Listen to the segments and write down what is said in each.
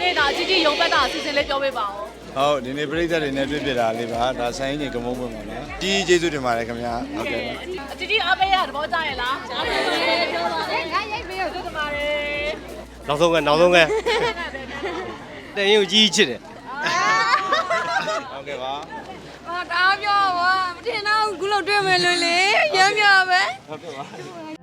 နေ့ဒါကြီးကြီးရုံပတ်တာအစီအစဉ်လေးပြောပေးပါဦးဟုတ်ဒီနေ့ပြိဿတွေနဲ့တွေ့ပြတာလေးပါဒါဆိုင်ကြီးကမုန်းပွင့်ပါနော်ကြီးကျေးဇူးတင်ပါတယ်ခင်ဗျာဟုတ်ကဲ့အကြီးကြီးအားပေးရသဘောကျရဲ့လားအားပေးပါတယ်ပြောပါလေငါရိုက်ပေးရသူတမားတယ်နောက်ဆုံးကနောက်ဆုံးကတင်ရင်ကြီးချစ်တယ်ဟုတ်ကဲ့ပါဟာတားပြောပါမတင်တော့ခုလောက်တွေ့မယ်လို့လေရမ်းပြပဲဟုတ်ကဲ့ပါ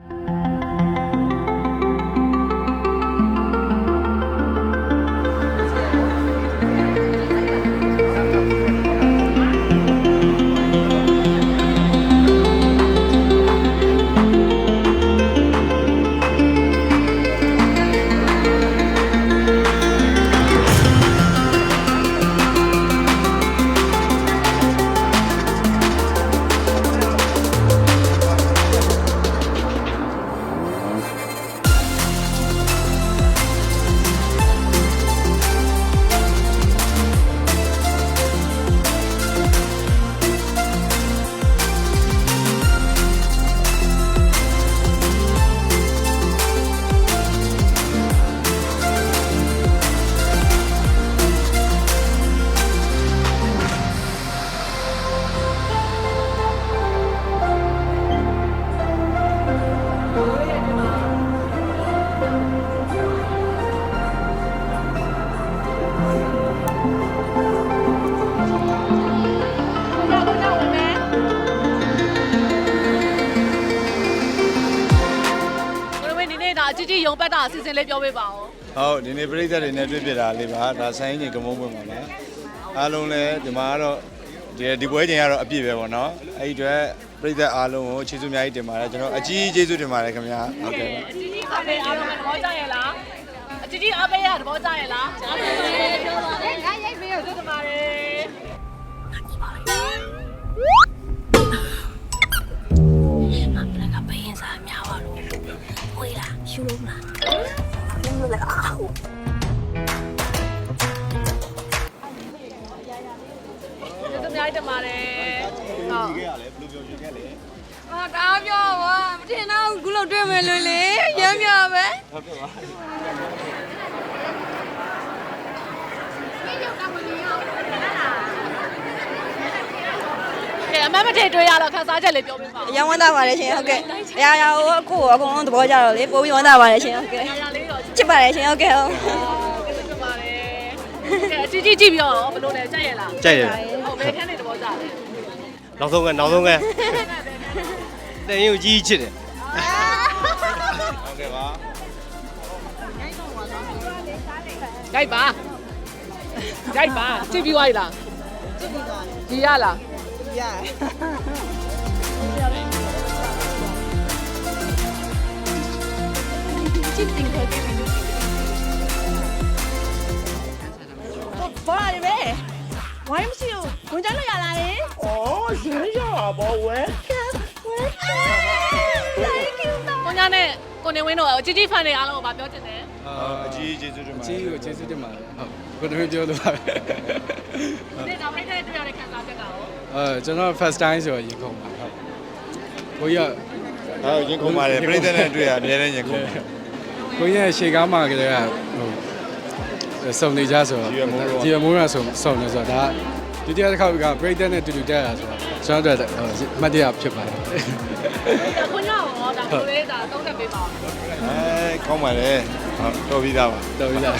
အကြီးကြီးရုံပတ်တာအစီအစဉ်လေးပြောပေးပါဦးဟုတ်ဒီနေ့ပြည်သက်တွေနဲ့တွေ့ပြတာလေးပါဒါဆိုင်ရင်ကမုံပွင့်ပါလားအားလုံးလည်းဒီမှာကတော့ဒီဒီပွဲချိန်ကတော့အပြည့်ပဲပေါ့နော်အဲ့ဒီအတွက်ပြည်သက်အားလုံးကိုကျေးဇူးအများကြီးတင်ပါတယ်ကျွန်တော်အကြီးကျေးဇူးတင်ပါတယ်ခင်ဗျာဟုတ်ကဲ့ပါအကြီးကြီးအားပေးအားလုံးသဘောကျရဲ့လားအကြီးကြီးအားပေးရသဘောကျရဲ့လားအားပေးပါတယ်ပြောပါလေငါရိုက်ပေးရသွတ်တပါတယ်မမကပရင်စားများပါလို့ဝေးလား ရှူလို့မလားဘယ်လိုလဲအာကျေးဇူးအများကြီးတင်ပါတယ်။ဟုတ်။ဒီကရလဲဘယ်လိုပြောယူခဲ့လဲ။အာတအားပြောပါမထင်တော့ခုလောက်တွေ့မယ်လို့လေရမ်းပြပဲ။ဟုတ်ကဲ့ပါ။ဒီရောက်တာမလို့ရအောင်လား။ တ်မထေတွေ့ရတော့ခန်းစားချက်လေးပြောပေးပါဦးအရင်ဝမ်းသာပါတယ်ရှင်ဟုတ်ကဲ့အရာရာကိုအခုအကုန်လုံးသဘောကျတော့လေပို့ပြီးဝမ်းသာပါတယ်ရှင်ဟုတ်ကဲ့ရရလေးတော့ချစ်ပါတယ်ရှင်ဟုတ်ကဲ့ဟုတ်ကျေးဇူးတင်ပါတယ်ကဲအကြီးကြီးကြည့်ပြီးတော့ဘယ်လိုလဲကြိုက်ရလားကြိုက်တယ်ဟုတ်ဘယ်ခန်းနေသဘောကျလဲနောက်ဆုံးကနောက်ဆုံးကတရင်ကိုကြီးချစ်တယ်ဟုတ်ကဲ့ပါကြိုက်ပါကြိုက်ပါကြည့်ပြီးသွားပြီလားကြည့်ပြီးသွားပြီရလား ဘောလာတယ်ပဲဝိုင်းမရှိဘူးဝင်ကြလို့ရလားလေကိုညာနဲ့ကိုနေဝင်းတို့အကြီးကြီးဖန်တွေအားလုံးကိုဗာပြောချင်တယ် အကြီးကျေးဇူးတင်ပါတယ်ကြီးကိုကျေးဇူးတင်ပါတယ်ဟုတ်ကိုတမင်းပြောလို့ပါပဲဒီတော့ပြိတ္တဲ့တွေ့ရတဲ့ခန်းစားချက်ကရောအဲကျွန်တော် first time ဆိုတော့ရင်ခုန်ပါဟုတ်ကိုကြီးကဟုတ်ရင်ခုန်ပါတယ်ပြည်သက်နဲ့တွေ့ရအများနဲ့ရင်ခုန်ပါကိုကြီးရဲ့ရှေကားမှာကလေးကဟိုစုံနေကြဆိုတော့ဒီရမိုးတော့ဒီရမိုးရဆိုစုံနေဆိုတော့ဒါဒုတိယတစ်ခေါက်ကပရိသတ်နဲ့တူတူတက်ရဆိုတော့ကျွန်တော်တို့အမှတ်တရဖြစ်ပါတယ်ခွန်ရ ရောဒါကိုလေးဒါသုံးသက်ပေးပါဦးအဲကောင်းပါတယ်ဟုတ်တော်ပြီးသားပါတော်ပြီလား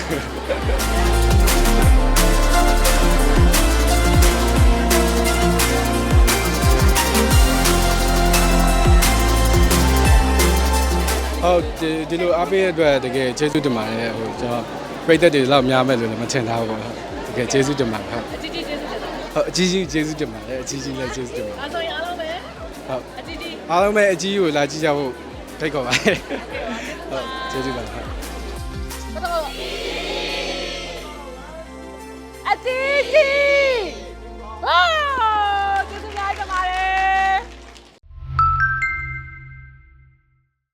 ဟုတ်ဒီဒီလိုအားပေးရတဲ့အတွက်တကယ်ကျေးဇူးတင်ပါတယ်ဟိုကျွန်တော်ပရိသတ်တွေလောက်များမဲ့လို့လည်းမထင်ထားဘူးပေါ့တကယ်ကျေးဇူးတင်ပါတယ်ဟုတ်အကြီးကြီးကျေးဇူးတင်တယ်ဟုတ်အကြီးကြီးကျေးဇူးတင်ပါတယ်အကြီးကြီးလည်းကျေးဇူးတင်ပါတယ်အဲဆိုရင်အားလုံးပဲ ဟုတ်အတီးတီးအားလုံးပဲအကြီးကိုလာကြည့်ကြဖို့ထိတ်ခေါ်ပါတယ်ဟုတ်ကျေးဇူးပါဟုတ်ဘာတော့အတီးတီးဟာ